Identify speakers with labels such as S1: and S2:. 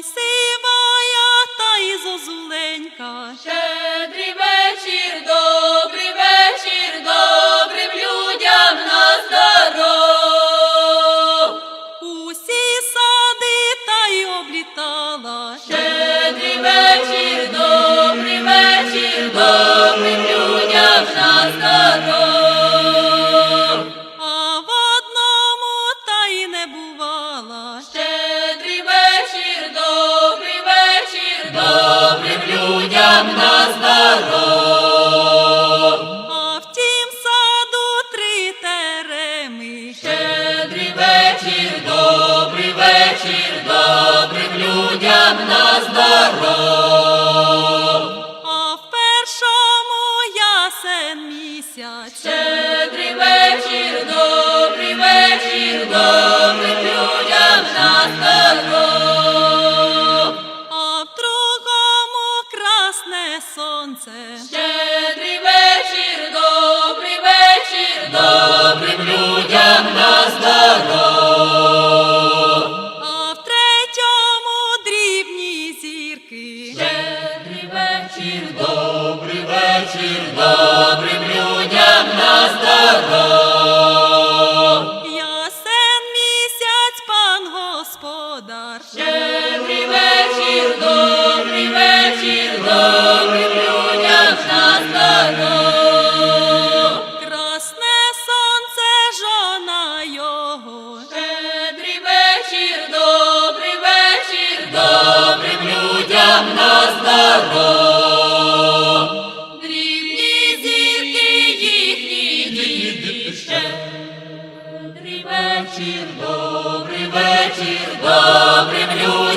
S1: Ой, сивая та й зозуленька,
S2: людям на здоров.
S1: А в тім саду три тереми.
S2: Щедрий вечір, добрий вечір, добрим людям на здоров.
S1: А в першому ясен місяць.
S2: Щедрий вечір, добрий вечір,
S1: сонце.
S2: Щедрий вечір, добрий вечір, добрим людям на здоров.
S1: А в третьому дрібні зірки.
S2: Щедрий вечір, добрий вечір, добрим людям на здоров.
S1: Ясен місяць, пан господар.
S2: Щедрий вечір, добрий вечір, добрим людям.